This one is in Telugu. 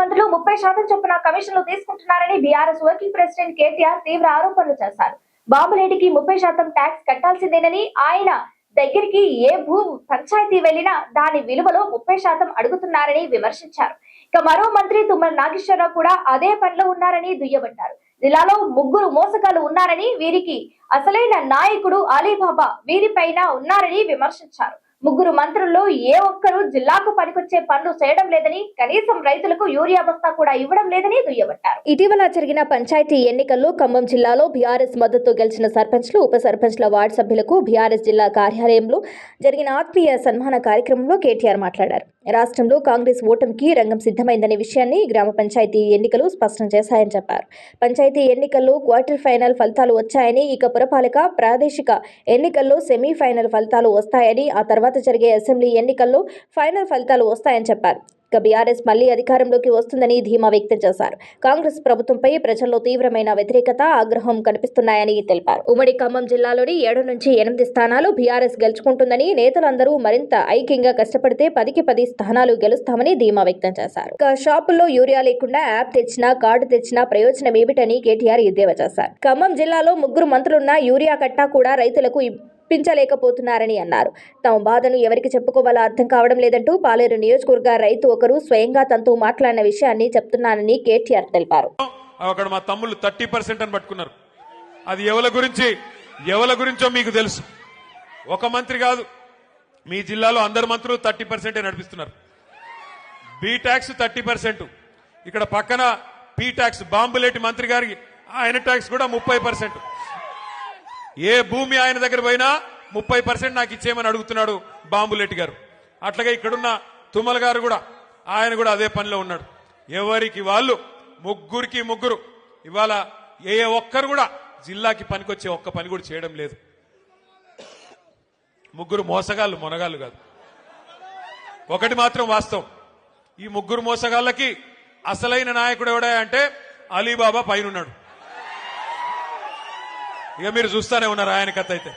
మంత్రులు ముప్పై శాతం చొప్పున కమిషన్లు తీసుకుంటున్నారని బీఆర్ఎస్ వర్కింగ్ ప్రెసిడెంట్ కేటీఆర్ తీవ్ర ఆరోపణలు చేశారు. బాబులేటికి ముప్పై శాతం ట్యాక్స్ కట్టాల్సిందేనని ఆయన దగ్గరికి ఏ భూ పంచాయతీ వెళ్ళినా దాని విలువలో ముప్పై శాతం అడుగుతున్నారని విమర్శించారు. ఇక మరో మంత్రి తుమ్మల నాగేశ్వరరావు కూడా అదే పనిలో ఉన్నారని దుయ్యబట్టారు. జిల్లాలో ముగ్గురు మోసగాలు ఉన్నారని వీరికి అసలైన నాయకుడు అలీబాబా వీరిపైన ఉన్నారని విమర్శించారు. ముగ్గురు మంత్రుల్లో ఏ ఒక్కరూ జిల్లాకు పనికొచ్చే పనులు చేయడం లేదని కనీసం రైతులకు యూరియా బస్తా కూడా ఇవ్వడం లేదని దుయ్యబట్టారు. ఇటీవల జరిగిన పంచాయతీ ఎన్నికల్లో ఖమ్మం జిల్లాలో బీఆర్ఎస్ మద్దతు గెలిచిన సర్పంచ్లు ఉప సర్పంచ్ల వార్డు సభ్యులకు బీఆర్ఎస్ జిల్లా కార్యాలయంలో జరిగిన ఆత్మీయ సన్మాన కార్యక్రమంలో కేటీఆర్ మాట్లాడారు. రాష్ట్రంలో కాంగ్రెస్ ఓటమికి రంగం సిద్ధమైందనే విషయాన్ని గ్రామ పంచాయతీ ఎన్నికలు స్పష్టం చేశాయని చెప్పారు. పంచాయతీ ఎన్నికల్లో క్వార్టర్ ఫైనల్ ఫలితాలు వచ్చాయని ఇక పురపాలిక ప్రాదేశిక ఎన్నికల్లో సెమీఫైనల్ ఫలితాలు వస్తాయని ఆ తర్వాత జరిగే అసెంబ్లీ ఎన్నికల్లో ఫైనల్ ఫలితాలు వస్తాయని చెప్పారు. ఇక బీఆర్ఎస్ మళ్ళీ అధికారంలోకి వస్తుందని ధీమా వ్యక్తం చేశారు. కాంగ్రెస్ ప్రభుత్వంపై ప్రజల్లో తీవ్రమైన వ్యతిరేకత ఆగ్రహం కనిపిస్తున్నాయని తెలిపారు. ఉమ్మడి ఖమ్మం జిల్లాలోని ఏడు నుంచి ఎనిమిది స్థానాలు బీఆర్ఎస్ గెలుచుకుంటుందని నేతలందరూ మరింత ఐక్యంగా కష్టపడితే పదికి పది స్థానాలు గెలుస్తామని ధీమా వ్యక్తం చేశారు. ఇక షాపుల్లో యూరియా లేకుండా యాప్ తెచ్చినా కార్డు తెచ్చినా ప్రయోజనం ఏమిటని కేటీఆర్ ఎద్దేవా చేశారు. ఖమ్మం జిల్లాలో ముగ్గురు మంత్రులున్న యూరియా కట్టా కూడా రైతులకు ఒప్పించలేకపోతున్నారని అన్నారు. తమ బాధను ఎవరికి చెప్పుకోవాలో అర్థం కావడం లేదంటూ పాలేరు నియోజకవర్గ రైతు ఒకరు స్వయంగా తనతో మాట్లాడిన విషయాన్ని చెప్తున్నానని కేటీఆర్ తెలిపారు. అక్కడ మా తమ్ముళ్ళు థర్టీ పర్సెంట్ అని పట్టుకున్నారు. అది ఎవల గురించి? ఎవల గురించో మీకు తెలుసు. ఒక మంత్రి కాదు. మీ జిల్లాలో అందరు మంత్రులు థర్టీ పర్సెంటే నడిపిస్తున్నారు. B tax thirty percent. ఇక్కడ పక్కన పీ ట్యాక్స్ బాంబులేటి మంత్రి గారికి ఆయన ట్యాక్స్ కూడా ముప్పై పర్సెంట్. ఏ భూమి ఆయన దగ్గర పోయినా ముప్పై పర్సెంట్ నాకు ఇచ్చేయమని అడుగుతున్నాడు బాంబులెట్టి గారు. అట్లాగే ఇక్కడున్న తుమ్మల గారు కూడా ఆయన కూడా అదే పనిలో ఉన్నాడు. ఎవరికి వాళ్ళు ముగ్గురికి ముగ్గురు. ఇవాళ ఏ ఒక్కరు కూడా జిల్లాకి పనికొచ్చే ఒక్క పని కూడా చేయడం లేదు. ముగ్గురు మోసగాళ్ళు మొనగాళ్ళు కాదు. ఒకటి మాత్రం వాస్తవం. ఈ ముగ్గురు మోసగాళ్ళకి అసలైన నాయకుడు ఎవడా అంటే అలీబాబా పైనున్నాడు. ఇక మీరు చూస్తానే ఉన్నారు ఆయన కథ అయితే.